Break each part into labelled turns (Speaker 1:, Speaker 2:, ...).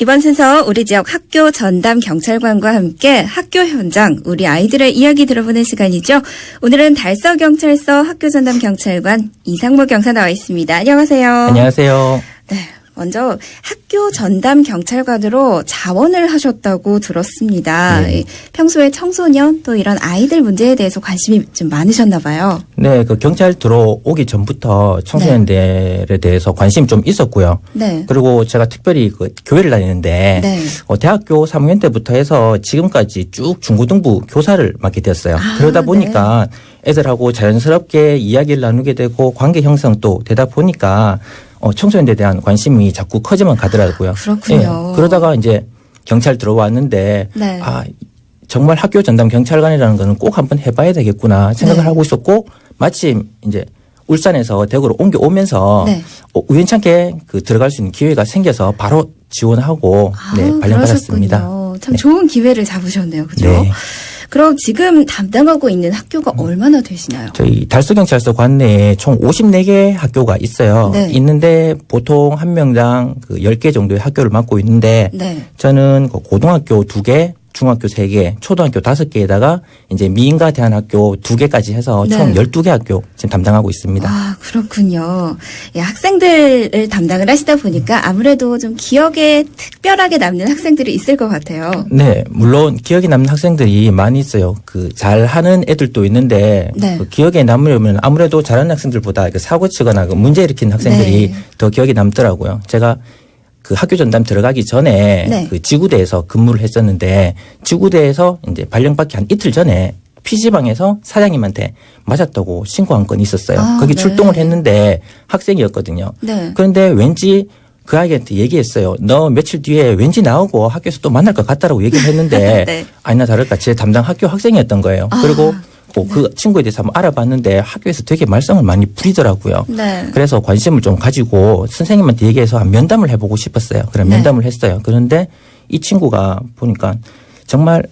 Speaker 1: 이번 순서 우리 지역 학교 전담 경찰관과 함께 학교 현장 우리 아이들의 이야기 들어보는 시간이죠. 오늘은 달서 경찰서 학교 전담 경찰관 이상무 경사 나와 있습니다. 안녕하세요.
Speaker 2: 안녕하세요.
Speaker 1: 네. 먼저 학교 전담 경찰관으로 자원을 하셨다고 들었습니다.
Speaker 2: 네.
Speaker 1: 이 평소에 청소년 또 이런 아이들 문제에 대해서 관심이 좀 많으셨나 봐요.
Speaker 2: 네, 그 경찰 들어오기 전부터 청소년들에 대해서 관심이 좀 있었고요.
Speaker 1: 네.
Speaker 2: 그리고 제가 특별히 그 교회를 다니는데
Speaker 1: 네.
Speaker 2: 어, 대학교 3학년 때부터 해서 지금까지 쭉 중고등부 교사를 맡게 되었어요.
Speaker 1: 아,
Speaker 2: 그러다
Speaker 1: 네.
Speaker 2: 보니까 애들하고 자연스럽게 이야기를 나누게 되고 관계 형성 또 되다 보니까 어, 청소년들에 대한 관심이 자꾸 커지만 가더라고요.
Speaker 1: 그렇군요.
Speaker 2: 예, 그러다가 이제 경찰 들어왔는데
Speaker 1: 네.
Speaker 2: 아 정말 학교 전담 경찰관이라는 거는 꼭 한번 해봐야 되겠구나 생각을
Speaker 1: 네.
Speaker 2: 하고 있었고 마침 이제 울산에서 대구로 옮겨오면서
Speaker 1: 네.
Speaker 2: 어, 우연찮게 그 들어갈 수 있는 기회가 생겨서 바로 지원하고
Speaker 1: 아,
Speaker 2: 네, 발령받았습니다.
Speaker 1: 참 좋은 기회를 잡으셨네요. 그죠?
Speaker 2: 네.
Speaker 1: 그럼 지금 담당하고 있는 학교가 얼마나 되시나요?
Speaker 2: 저희 달서경찰서 관내에 총 54개 학교가 있어요.
Speaker 1: 네.
Speaker 2: 있는데 보통 한 명당 그 10개 정도의 학교를 맡고 있는데
Speaker 1: 네.
Speaker 2: 저는 그 고등학교 2개, 중학교 3개, 초등학교 5개에다가 이제 미인과 대안학교 2개까지 해서 총
Speaker 1: 네.
Speaker 2: 12개 학교 지금 담당하고 있습니다.
Speaker 1: 아, 그렇군요. 예, 학생들을 담당을 하시다 보니까 아무래도 좀 기억에 특별하게 남는 학생들이 있을 것 같아요.
Speaker 2: 네, 물론 기억에 남는 학생들이 많이 있어요. 그 잘하는 애들도 있는데
Speaker 1: 네.
Speaker 2: 그 기억에 남으려면 아무래도 잘하는 학생들보다 그 사고 치거나 그 문제 일으키는 학생들이
Speaker 1: 네.
Speaker 2: 더 기억에 남더라고요. 제가 그 학교 전담 들어가기 전에
Speaker 1: 네.
Speaker 2: 그 지구대에서 근무를 했었는데 지구대에서 이제 발령받기 한 이틀 전에 PC방에서 사장님한테 맞았다고 신고한 건이 있었어요.
Speaker 1: 아,
Speaker 2: 거기
Speaker 1: 네.
Speaker 2: 출동을 했는데 학생이었거든요.
Speaker 1: 네.
Speaker 2: 그런데 왠지 그 아이한테 얘기했어요. 너 며칠 뒤에 왠지 나오고 학교에서 또 만날 것 같다라고 얘기를 했는데
Speaker 1: 네.
Speaker 2: 아니나 다를까 제 담당 학교 학생이었던 거예요.
Speaker 1: 아,
Speaker 2: 그리고 어, 그 친구에 대해서 한번 알아봤는데 학교에서 되게 말썽을 많이 부리더라고요.
Speaker 1: 네.
Speaker 2: 그래서 관심을 좀 가지고 선생님한테 얘기해서 한 면담을 해보고 싶었어요. 그럼
Speaker 1: 네.
Speaker 2: 면담을 했어요. 그런데 이 친구가 보니까 정말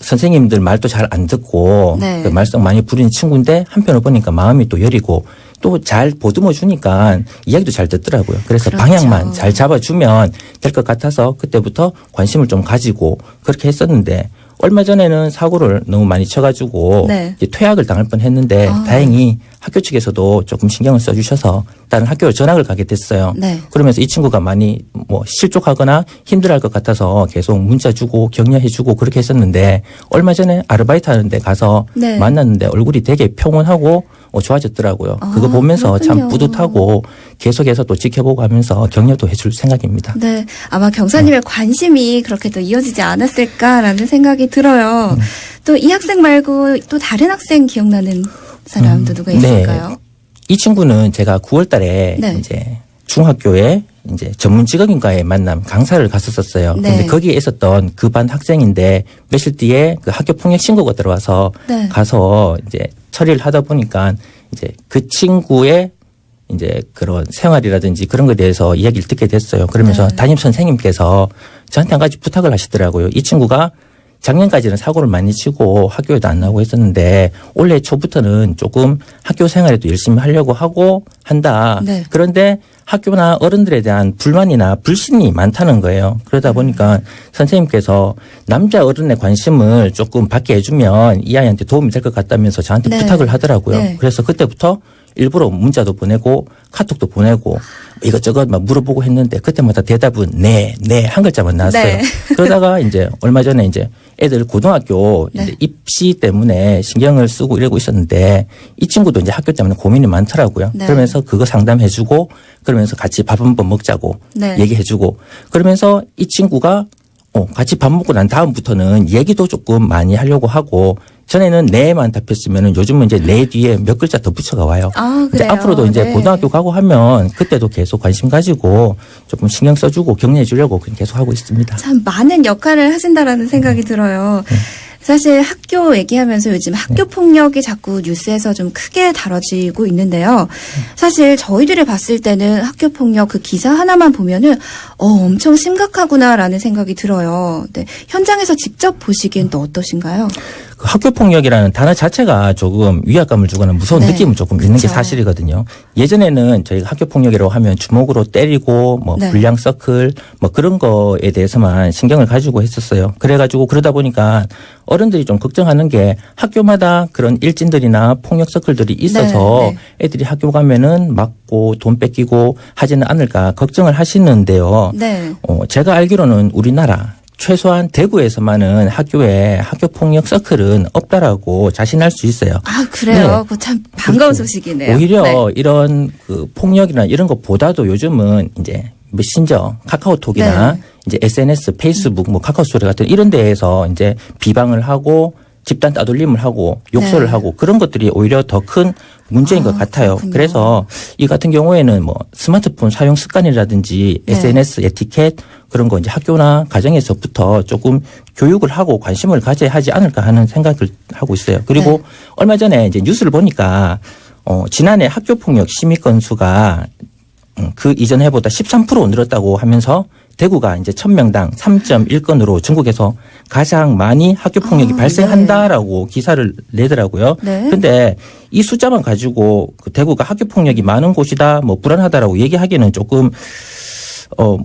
Speaker 2: 선생님들 말도 잘 안 듣고
Speaker 1: 네.
Speaker 2: 그 말썽 많이 부리는 친구인데 한편으로 보니까 마음이 또 여리고 또 잘 보듬어 주니까 이야기도 잘 듣더라고요. 그래서
Speaker 1: 그렇죠.
Speaker 2: 방향만 잘 잡아주면 될 것 같아서 그때부터 관심을 좀 가지고 그렇게 했었는데 얼마 전에는 사고를 너무 많이 쳐가지고
Speaker 1: 네.
Speaker 2: 이제 퇴학을 당할 뻔했는데
Speaker 1: 아.
Speaker 2: 다행히 학교 측에서도 조금 신경을 써주셔서 다른 학교로 전학을 가게 됐어요.
Speaker 1: 네.
Speaker 2: 그러면서 이 친구가 많이 뭐 실족하거나 힘들어할 것 같아서 계속 문자 주고 격려해주고 그렇게 했었는데 얼마 전에 아르바이트 하는데 가서
Speaker 1: 네.
Speaker 2: 만났는데 얼굴이 되게 평온하고 어, 좋아졌더라고요.
Speaker 1: 아,
Speaker 2: 그거 보면서 참
Speaker 1: 그렇군요.
Speaker 2: 뿌듯하고 계속해서 또 지켜보고 하면서 격려도 해줄 생각입니다.
Speaker 1: 네. 아마 경사님의 관심이 그렇게 또 이어지지 않았을까라는 생각이 들어요.
Speaker 2: 음.
Speaker 1: 또이 학생 말고 또 다른 학생 기억나는 사람도
Speaker 2: 음,
Speaker 1: 누가
Speaker 2: 네.
Speaker 1: 있을까요?
Speaker 2: 이 친구는 제가 9월 달에
Speaker 1: 네.
Speaker 2: 이제 중학교에 이제 전문 직업인과의 만남 강사를 갔었었어요.
Speaker 1: 네.
Speaker 2: 근데 거기에 있었던 그 반 학생인데 며칠 뒤에 그 학교 폭력 신고가 들어와서
Speaker 1: 네.
Speaker 2: 가서 이제 처리를 하다 보니까 이제 그 친구의 이제 그런 생활이라든지 그런 것에 대해서 이야기를 듣게 됐어요. 그러면서
Speaker 1: 네.
Speaker 2: 담임 선생님께서 저한테 한 가지 부탁을 하시더라고요. 이 친구가 작년까지는 사고를 많이 치고 학교에도 안 나오고 했었는데 올해 초부터는 조금 학교 생활에도 열심히 하려고 하고 한다.
Speaker 1: 네.
Speaker 2: 그런데 학교나 어른들에 대한 불만이나 불신이 많다는 거예요. 그러다
Speaker 1: 음.
Speaker 2: 보니까 선생님께서 남자 어른의 관심을 조금 받게 해주면 이 아이한테 도움이 될 것 같다면서 저한테
Speaker 1: 네.
Speaker 2: 부탁을 하더라고요.
Speaker 1: 네.
Speaker 2: 그래서 그때부터 일부러 문자도 보내고 카톡도 보내고 이것저것 막 물어보고 했는데 그때마다 대답은 네, 네 한 글자만 나왔어요.
Speaker 1: 네.
Speaker 2: 그러다가 이제 얼마 전에 이제 애들 고등학교
Speaker 1: 네.
Speaker 2: 이제 입시 때문에 신경을 쓰고 이러고 있었는데 이 친구도 이제 학교 때문에 고민이 많더라고요.
Speaker 1: 네.
Speaker 2: 그러면서 그거 상담해주고 그러면서 같이 밥 한 번 먹자고
Speaker 1: 네.
Speaker 2: 얘기해주고 그러면서 이 친구가 어, 같이 밥 먹고 난 다음부터는 얘기도 조금 많이 하려고 하고 전에는 네만 답했으면은 요즘은 이제 네 뒤에 몇 글자 더 붙여가 와요.
Speaker 1: 아,
Speaker 2: 이제
Speaker 1: 그래요?
Speaker 2: 앞으로도 이제
Speaker 1: 네.
Speaker 2: 고등학교 가고 하면 그때도 계속 관심 가지고 조금 신경 써주고 격려해 주려고 계속 하고 있습니다.
Speaker 1: 참 많은 역할을 하신다라는 생각이 들어요.
Speaker 2: 네.
Speaker 1: 사실 학교 얘기하면서 요즘 학교 폭력이 자꾸 뉴스에서 좀 크게 다뤄지고 있는데요. 사실 저희들이 봤을 때는 학교 폭력 그 기사 하나만 보면은 어 엄청 심각하구나라는 생각이 들어요. 네. 현장에서 직접 보시기엔 또 어떠신가요?
Speaker 2: 학교 폭력이라는 단어 자체가 조금 위압감을 주거나 무서운
Speaker 1: 네.
Speaker 2: 느낌은 조금 있는 게
Speaker 1: 그쵸.
Speaker 2: 사실이거든요. 예전에는 저희가 학교 폭력이라고 하면 주먹으로 때리고 뭐
Speaker 1: 네.
Speaker 2: 불량 서클 뭐 그런 거에 대해서만 신경을 가지고 했었어요. 그래가지고 그러다 보니까 어른들이 좀 걱정하는 게 학교마다 그런 일진들이나 폭력 서클들이 있어서
Speaker 1: 네, 네.
Speaker 2: 애들이 학교 가면은 맞고 돈 뺏기고 하지는 않을까 걱정을 하시는데요.
Speaker 1: 네.
Speaker 2: 어, 제가 알기로는 우리나라 최소한 대구에서만은 학교에 학교 폭력 서클은 없다라고 자신할 수 있어요.
Speaker 1: 아, 그래요?
Speaker 2: 네.
Speaker 1: 참 반가운
Speaker 2: 그렇죠.
Speaker 1: 소식이네요.
Speaker 2: 오히려
Speaker 1: 네.
Speaker 2: 이런 그 폭력이나 이런 것보다도 요즘은 이제 메신저, 카카오톡이나
Speaker 1: 네.
Speaker 2: 이제 SNS, 페이스북, 뭐 카카오스토리 같은 이런 데에서 이제 비방을 하고 집단 따돌림을 하고 욕설을
Speaker 1: 네.
Speaker 2: 하고 그런 것들이 오히려 더 큰 문제인
Speaker 1: 아,
Speaker 2: 것 같아요.
Speaker 1: 그렇군요.
Speaker 2: 그래서 이 같은 경우에는 뭐 스마트폰 사용 습관이라든지
Speaker 1: 네.
Speaker 2: SNS 에티켓 그런 거 이제 학교나 가정에서부터 조금 교육을 하고 관심을 가져야 하지 않을까 하는 생각을 하고 있어요. 그리고
Speaker 1: 네.
Speaker 2: 얼마 전에 이제 뉴스를 보니까 어 지난해 학교 폭력 심의 건수가 음, 그 이전 해보다 13% 늘었다고 하면서 대구가 이제 1000명당 3.1건으로 전국에서 가장 많이 학교 폭력이
Speaker 1: 아,
Speaker 2: 발생한다라고 기사를 내더라고요.
Speaker 1: 네.
Speaker 2: 근데 이 숫자만 가지고 그 대구가 학교 폭력이 많은 곳이다, 뭐 불안하다라고 얘기하기는 조금 어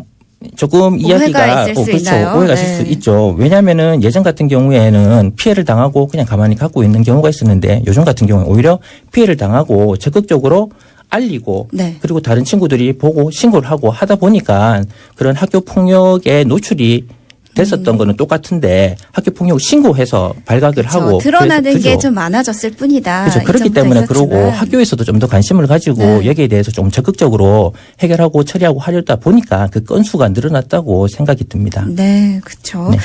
Speaker 2: 조금 이야기가
Speaker 1: 있을
Speaker 2: 어,
Speaker 1: 수
Speaker 2: 그렇죠. 오해가
Speaker 1: 네.
Speaker 2: 있을 수 있죠. 왜냐하면은 예전 같은 경우에는 피해를 당하고 그냥 가만히 갖고 있는 경우가 있었는데 요즘 같은 경우는 오히려 피해를 당하고 적극적으로 알리고
Speaker 1: 네.
Speaker 2: 그리고 다른 친구들이 보고 신고를 하고 하다 보니까 그런 학교 폭력에 노출이 됐었던 거는 똑같은데 학교 폭력 신고해서 발각을
Speaker 1: 음.
Speaker 2: 하고
Speaker 1: 드러나는 게. 좀 많아졌을 뿐이다.
Speaker 2: 그렇죠. 그렇기 때문에
Speaker 1: 있었지만.
Speaker 2: 그러고 학교에서도 좀 더 관심을 가지고
Speaker 1: 네.
Speaker 2: 여기에 대해서 좀 적극적으로 해결하고 처리하고 하려다 보니까 그 건수가 늘어났다고 생각이 듭니다.
Speaker 1: 네, 그렇죠.
Speaker 2: 네.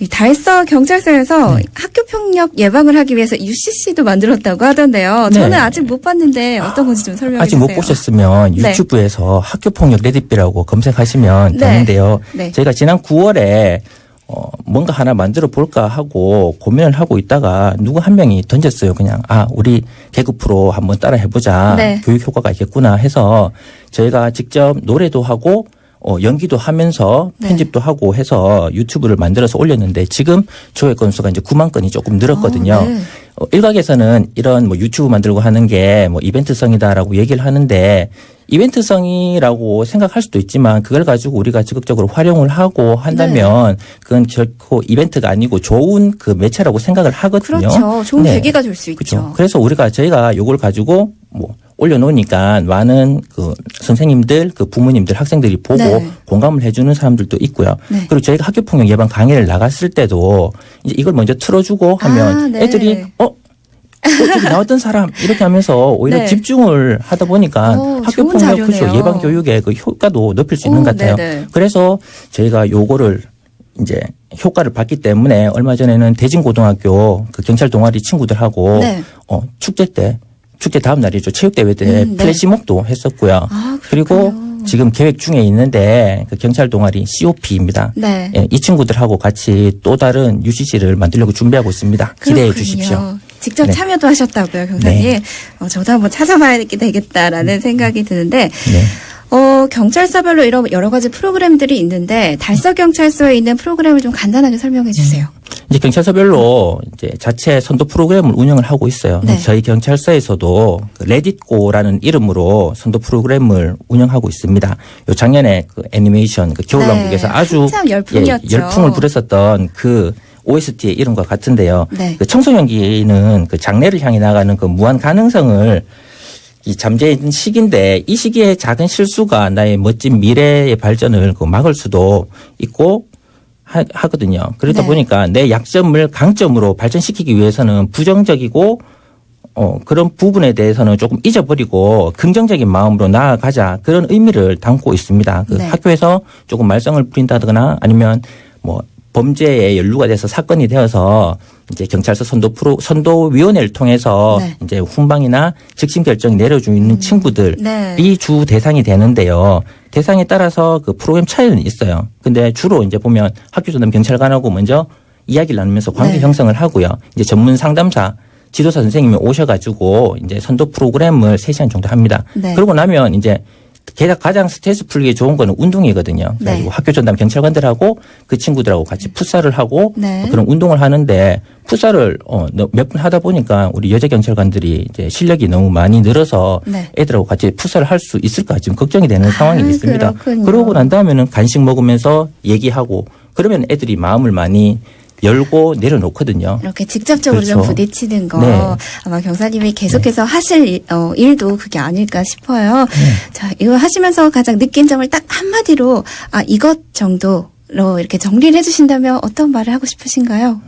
Speaker 1: 이 달서 경찰서에서 학교 폭력 예방을 하기 위해서 UCC도 만들었다고 하던데요. 저는
Speaker 2: 네.
Speaker 1: 아직 못 봤는데 어떤 건지 좀 설명해
Speaker 2: 아직
Speaker 1: 주세요.
Speaker 2: 못 보셨으면
Speaker 1: 네.
Speaker 2: 유튜브에서 학교 폭력 레디비라고 검색하시면
Speaker 1: 네.
Speaker 2: 되는데요.
Speaker 1: 네.
Speaker 2: 저희가 지난 9월에 어, 뭔가 하나 만들어 볼까 하고 고민을 하고 있다가 누구 한 명이 던졌어요. 그냥 아 우리 개그 프로 한번 따라 해보자.
Speaker 1: 네.
Speaker 2: 교육 효과가 있겠구나 해서 저희가 직접 노래도 하고 어, 연기도 하면서
Speaker 1: 네.
Speaker 2: 편집도 하고 해서 유튜브를 만들어서 올렸는데 지금 조회 건수가 이제 9만 건이 조금 늘었거든요.
Speaker 1: 어, 네.
Speaker 2: 어, 일각에서는 이런 뭐 유튜브 만들고 하는 게 뭐 이벤트성이다라고 얘기를 하는데 이벤트성이라고 생각할 수도 있지만 그걸 가지고 우리가 적극적으로 활용을 하고 한다면 그건 결코 이벤트가 아니고 좋은 그 매체라고 생각을 하거든요.
Speaker 1: 그렇죠. 좋은
Speaker 2: 네.
Speaker 1: 계기가 될 수 있죠.
Speaker 2: 그렇죠. 그래서 우리가 저희가 요걸 가지고 뭐 올려놓으니까 많은 그 선생님들, 그 부모님들, 학생들이 보고
Speaker 1: 네.
Speaker 2: 공감을 해주는 사람들도 있고요.
Speaker 1: 네.
Speaker 2: 그리고 저희가 학교 폭력 예방 강의를 나갔을 때도 이제 이걸 먼저 틀어주고 하면
Speaker 1: 아, 네.
Speaker 2: 애들이 어? 어, 저기 나왔던 사람 이렇게 하면서 오히려
Speaker 1: 네.
Speaker 2: 집중을 하다 보니까
Speaker 1: 오,
Speaker 2: 학교 폭력 그죠. 예방 교육의 그 효과도 높일 수 있는
Speaker 1: 오,
Speaker 2: 것 같아요.
Speaker 1: 네네.
Speaker 2: 그래서 저희가 요거를 이제 효과를 봤기 때문에 얼마 전에는 대진고등학교 그 경찰 동아리 친구들하고
Speaker 1: 네.
Speaker 2: 어, 축제 때 축제 다음 날이죠 체육대회 때
Speaker 1: 음, 네.
Speaker 2: 플래시몹도 했었고요.
Speaker 1: 아,
Speaker 2: 그리고. 지금 계획 중에 있는데 그 경찰 동아리 COP입니다.
Speaker 1: 네.
Speaker 2: 예, 이 친구들하고 같이 또 다른 UCC를 만들려고 준비하고 있습니다. 기대해
Speaker 1: 그렇군요.
Speaker 2: 주십시오.
Speaker 1: 직접
Speaker 2: 네.
Speaker 1: 참여도 하셨다고요, 경사님.
Speaker 2: 네.
Speaker 1: 어, 저도 한번 찾아봐야 되겠다라는 생각이 드는데,
Speaker 2: 네.
Speaker 1: 어, 경찰서별로 이런 여러 가지 프로그램들이 있는데, 달서 경찰서에 있는 프로그램을 좀 간단하게 설명해 주세요.
Speaker 2: 이제 경찰서별로 이제 자체 선도 프로그램을 운영을 하고 있어요.
Speaker 1: 네.
Speaker 2: 저희 경찰서에서도 그 레딧고라는 이름으로 선도 프로그램을 운영하고 있습니다. 요 작년에 그 애니메이션 그 겨울왕국에서
Speaker 1: 네,
Speaker 2: 아주
Speaker 1: 열풍이었죠.
Speaker 2: 예, 열풍을 부렸었던 그 OST의 이름과 같은데요.
Speaker 1: 네.
Speaker 2: 그 청소년기는 그 장래를 향해 나가는 그 무한 가능성을 이 잠재인 시기인데 이 시기에 작은 실수가 나의 멋진 미래의 발전을 그 막을 수도 있고 하, 하거든요. 그러다
Speaker 1: 네.
Speaker 2: 보니까 내 약점을 강점으로 발전시키기 위해서는 부정적이고 어, 그런 부분에 대해서는 조금 잊어버리고 긍정적인 마음으로 나아가자 그런 의미를 담고 있습니다. 그
Speaker 1: 네.
Speaker 2: 학교에서 조금 말썽을 부린다거나 아니면 뭐 범죄에 연루가 돼서 사건이 되어서 이제 경찰서 선도 프로 선도위원회를 통해서
Speaker 1: 네. 음.
Speaker 2: 이제 훈방이나 즉심 결정 내려주는 친구들이
Speaker 1: 네.
Speaker 2: 주 대상이 되는데요. 대상에 따라서 그 프로그램 차이는 있어요. 근데 주로 이제 보면 학교 전담 경찰관하고 먼저 이야기를 나누면서 관계
Speaker 1: 네.
Speaker 2: 형성을 하고요. 이제 전문 상담사 지도사 선생님이 오셔가지고 이제 선도 프로그램을 3시간 정도 합니다.
Speaker 1: 네.
Speaker 2: 그러고 나면 이제 게다가 가장 스트레스 풀기에 좋은 거는 운동이거든요.
Speaker 1: 네.
Speaker 2: 그래가지고 학교 전담 경찰관들하고 그 친구들하고 같이 풋살을 하고
Speaker 1: 네.
Speaker 2: 그런 운동을 하는데 풋살을 어, 몇 분 하다 보니까 우리 여자 경찰관들이 이제 실력이 너무 많이 늘어서
Speaker 1: 네.
Speaker 2: 애들하고 같이 풋살을 할 수 있을까 지금 걱정이 되는 상황이
Speaker 1: 아,
Speaker 2: 있습니다.
Speaker 1: 그렇군요.
Speaker 2: 그러고 난 다음에는 간식 먹으면서 얘기하고 그러면 애들이 마음을 많이 열고 내려놓거든요.
Speaker 1: 이렇게 직접적으로 좀
Speaker 2: 그렇죠.
Speaker 1: 부딪히는 거
Speaker 2: 네.
Speaker 1: 아마 경사님이 계속해서 하실 일, 어, 일도 그게 아닐까 싶어요.
Speaker 2: 네.
Speaker 1: 자, 이거 하시면서 가장 느낀 점을 딱 한마디로 아 이것 정도 로 이렇게 정리를 해주신다면 어떤 말을 하고 싶으신가요?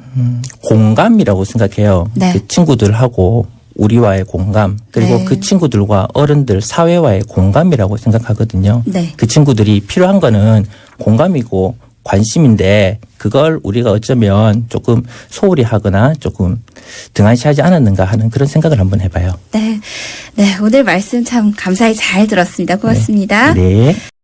Speaker 2: 공감이라고 생각해요.
Speaker 1: 네.
Speaker 2: 그 친구들하고 우리와의 공감 그리고
Speaker 1: 네.
Speaker 2: 그 친구들과 어른들 사회와의 공감이라고 생각하거든요.
Speaker 1: 네.
Speaker 2: 그 친구들이 필요한 거는 공감이고 관심인데 그걸 우리가 어쩌면 조금 소홀히 하거나 조금 등한시하지 않았는가 하는 그런 생각을 한번 해봐요.
Speaker 1: 네, 네 오늘 말씀 참 감사히 잘 들었습니다. 고맙습니다.
Speaker 2: 네.